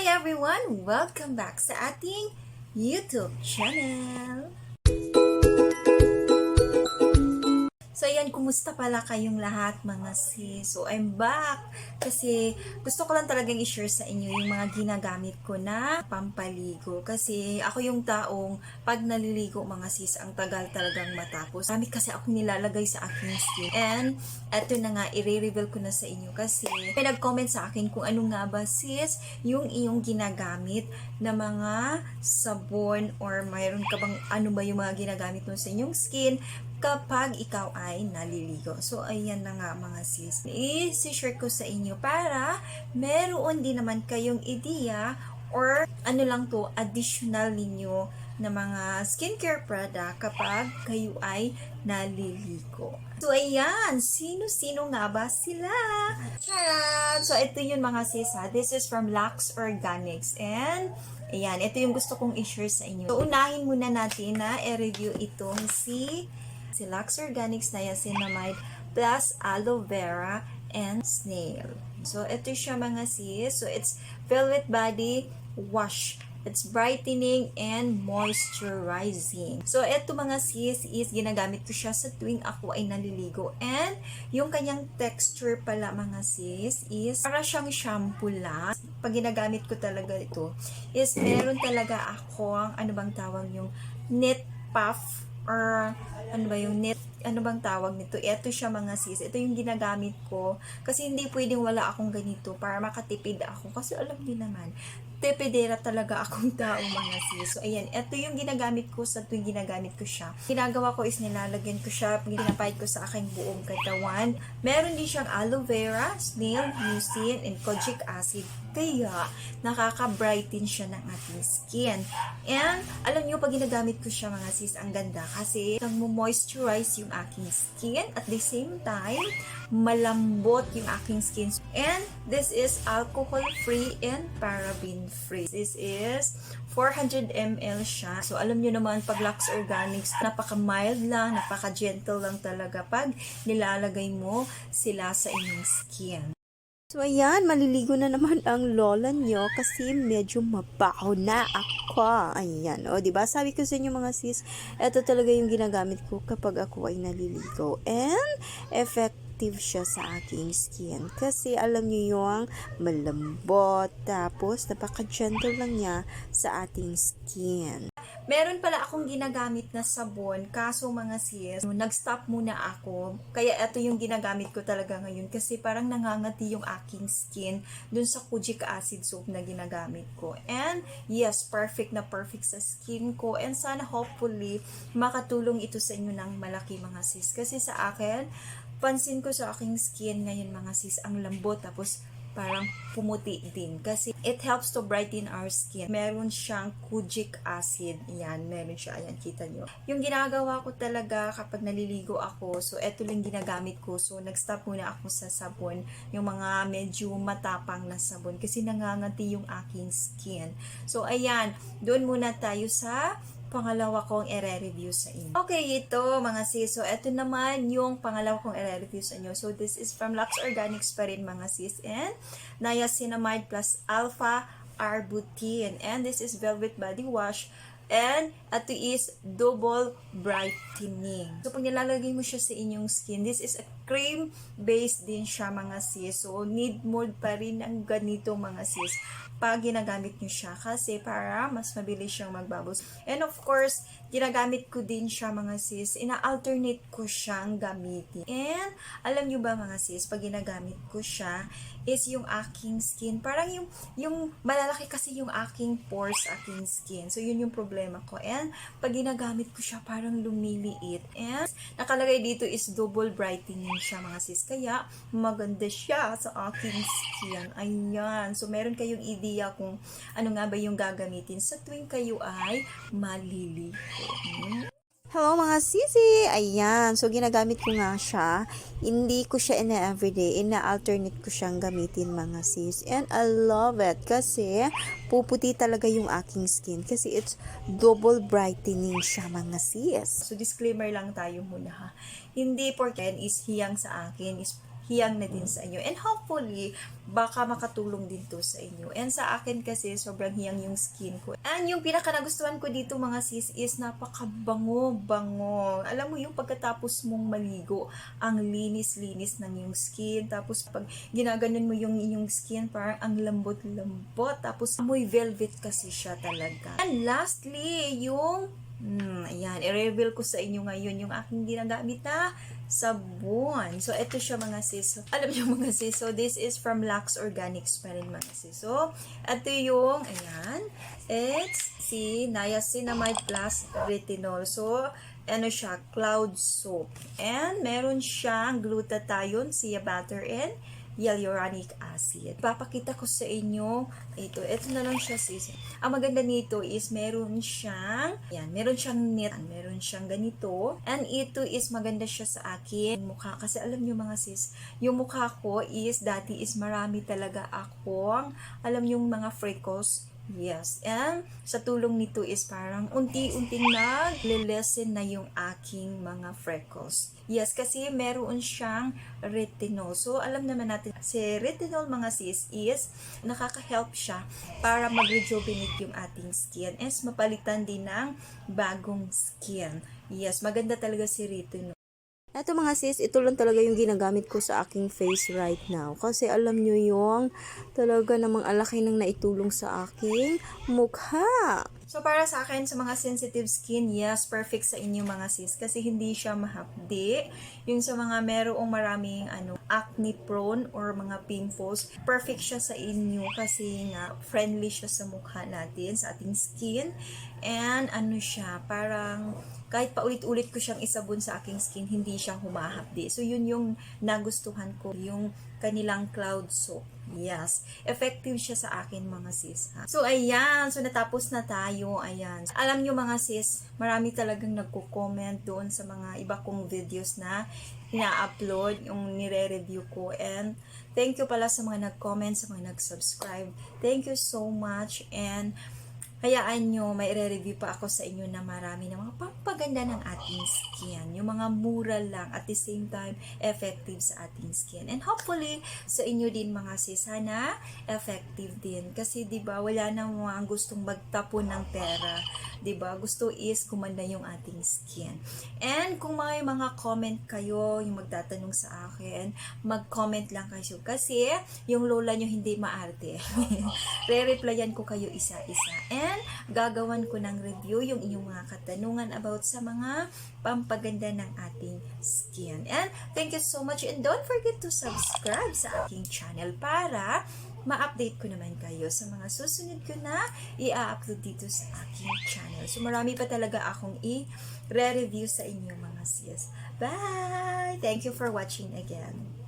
Hi everyone! Welcome back sa ating YouTube channel! So ayan, kumusta pala kayong lahat mga sis? So I'm back kasi gusto ko lang talagang i-share sa inyo yung mga ginagamit ko na pampaligo. Kasi ako yung taong pag naliligo mga sis, ang tagal talagang matapos. Dami kasi ako nilalagay sa aking skin. And eto na nga, i-reveal ko na sa inyo kasi may nag-comment sa akin kung ano nga ba sis yung iyong ginagamit na mga sabon or mayroon ka bang ano ba yung mga ginagamit mo sa inyong skin kapag ikaw ay naliligo. So, ayan na nga mga sis. I-share ko sa inyo para meron din naman kayong ideya or ano lang to, additional ninyo na mga skincare product kapag kayo ay naliligo. So, ayan. Sino-sino nga ba sila? Charot! So, ito yun mga sis ha. This is from Lux Organics. And, ayan. Ito yung gusto kong i-share sa inyo. So, unahin muna natin na i-review itong si si Lux Organics Niacinamide plus aloe vera and snail. So, ito siya mga sis. So, it's Velvet Body Wash. It's brightening and moisturizing. So, ito mga sis is ginagamit ko siya sa tuwing ako ay naliligo. And, yung kanyang texture pala mga sis is para siyang shampoo lang. Pag ginagamit ko talaga ito, is meron talaga ako ang ano bang tawag yung knit puff or ano ba yung knit ano bang tawag nito? Ito siya mga sis. Ito yung ginagamit ko. Kasi hindi pwedeng wala akong ganito para makatipid ako. Kasi alam niyo naman, tipidera talaga akong tao mga sis. So, ayan. Ito yung ginagamit ko sa tuwing ginagamit ko siya. Ginagawa ko is nilalagyan ko siya, ginapahid ko sa aking buong katawan. Meron din siyang aloe vera, snail, mucin, and kojic acid. Kaya, nakaka-brighten siya ng ating skin. And, alam niyo, pag ginagamit ko siya mga sis, ang ganda. Kasi, nang moisturize yung aking skin. At the same time, malambot yung aking skin. And, this is alcohol-free and paraben-free. This is 400 ml siya. So, alam nyo naman, pag Lux Organics, napaka-mild lang, napaka-gentle lang talaga pag nilalagay mo sila sa inyong skin. So ayan, maliligo na naman ang lola nyo kasi medyo mabaho na ako. Ayan, o di ba? Sabi ko sa inyo mga sis, ito talaga yung ginagamit ko kapag ako ay naliligo. And effective siya sa aking skin. Kasi alam niyo yung malambot, tapos napaka-gentle lang niya sa ating skin. Meron pala akong ginagamit na sabon, kaso mga sis, nag-stop muna ako. Kaya ito yung ginagamit ko talaga ngayon kasi parang nangangati yung aking skin dun sa kojic acid soap na ginagamit ko. And yes, perfect na perfect sa skin ko. And sana hopefully makatulong ito sa inyo ng malaki mga sis. Kasi sa akin, pansin ko sa aking skin ngayon mga sis, ang lambot tapos parang pumuti din kasi it helps to brighten our skin. Meron siyang kojic acid. Yan, meron siya. Ayan, kita nyo. Yung ginagawa ko talaga kapag naliligo ako, so eto lang ginagamit ko. So, nag-stop muna ako sa sabon. Yung mga medyo matapang na sabon kasi nangangati yung aking skin. So, ayan, doon muna tayo sa pangalawa kong ire-review sa inyo. Okay, ito mga sis. So, ito naman yung pangalawa kong ire-review sa inyo. So, this is from Lux Organics pa rin mga sis. And niacinamide plus alpha arbutin. And this is Velvet Body Wash. And ito is double brightening. So, pag nilalagay mo siya sa inyong skin, this is a cream-based din siya mga sis. So, need more pa rin ang ganito mga sis pag ginagamit nyo siya kasi para mas mabilis siyang magbabos. And of course, ginagamit ko din siya mga sis. Ina-alternate ko siyang gamitin. And alam nyo ba mga sis, pag ginagamit ko siya, is yung aking skin. Parang yung, yung malalaki kasi yung aking pores, aking skin. So, yun yung problema ko. And, pag ginagamit ko siya, parang lumiliit. And, nakalagay dito is double brightening siya mga sis. Kaya, maganda siya sa aking skin. Ayan. So, meron kayong idea kung ano nga ba yung gagamitin sa tuwing kayo ay maliligo. Hmm? Hello mga sisi! Ayan, so ginagamit ko nga siya. Hindi ko siya ina everyday, ina-alternate ko siyang gamitin mga sis. And I love it kasi puputi talaga yung aking skin kasi it's double brightening siya mga sis. So, disclaimer lang tayo muna ha. Hindi porken is hiyang sa akin, is hiyang na din sa inyo. And hopefully, baka makatulong din to sa inyo. And sa akin kasi, sobrang hiyang yung skin ko. And yung pinaka nagustuhan ko dito mga sis is napakabango-bango. Alam mo yung pagkatapos mong maligo, ang linis-linis ng yung skin. Tapos pag ginaganon mo yung inyong skin, parang ang lambot-lambot. Tapos amoy velvet kasi siya talaga. And lastly, yung Hmm, ayan, i-reveal ko sa inyo ngayon yung aking ginagamit na sabon. So, ito siya mga sis. So, alam niyo mga sis, so this is from Lux Organics pa rin mga sis. So, ito yung, ayan, it's si Niacinamide Plus Retinol. So, ano siya, cloud soap. And meron siyang glutathione, shea butter, and hyaluronic acid. Papakita ko sa inyo, ito, ito na lang siya sis. Ang maganda nito is meron siyang, yan, meron siyang net, meron siyang ganito. And ito is maganda siya sa akin, mukha. Kasi alam niyo mga sis, yung mukha ko is, dati is marami talaga akong, alam yung mga freckles, Yes. And sa tulong nito is parang unti-unting nag-lessen na yung aking mga freckles. Yes, kasi meron siyang retinol. So, alam naman natin, si retinol mga sis is nakaka-help siya para mag-rejuvenate yung ating skin. And mapalitan din ng bagong skin. Yes, maganda talaga si retinol. Eto mga sis, ito lang talaga yung ginagamit ko sa aking face right now. Kasi alam nyo yung talaga namang alaki nang naitulong sa aking mukha. So, para sa akin, sa mga sensitive skin, yes, perfect sa inyo mga sis. Kasi hindi siya mahapdi. Yung sa mga merong maraming ano, acne prone or mga pimples, perfect siya sa inyo kasi nga friendly siya sa mukha natin, sa ating skin. And ano siya, parang kahit paulit-ulit ko siyang isabon sa aking skin, hindi siya humahapdi. So, yun yung nagustuhan ko, yung kanilang cloud soap. Yes. Effective siya sa akin mga sis. ha. So, ayan. So, natapos na tayo. Ayan. Alam nyo mga sis, marami talagang nagko-comment doon sa mga iba kong videos na ina-upload, yung nire-review ko. And, thank you pala sa mga nag-comment, sa mga nag-subscribe. Thank you so much. And, hayaan nyo, may re-review pa ako sa inyo na marami ng mga pampaganda ng ating skin. Yung mga mura lang at the same time effective sa ating skin. And hopefully, sa inyo din mga sis, sana effective din. Kasi 'di ba wala nang mga gustong magtapon ng pera. ba Gusto is kumanda yung ating skin. And kung may mga comment kayo, yung magtatanong sa akin, mag-comment lang kayo. Kasi yung lola nyo hindi maarte. Re-replyan ko kayo isa-isa. And gagawan ko ng review yung inyong mga katanungan about sa mga pampaganda ng ating skin. And thank you so much and don't forget to subscribe sa aking channel para ma-update ko naman kayo sa mga susunod ko na i-upload dito sa aking channel. So marami pa talaga akong i-re-review sa inyo mga sis. Bye! Thank you for watching again.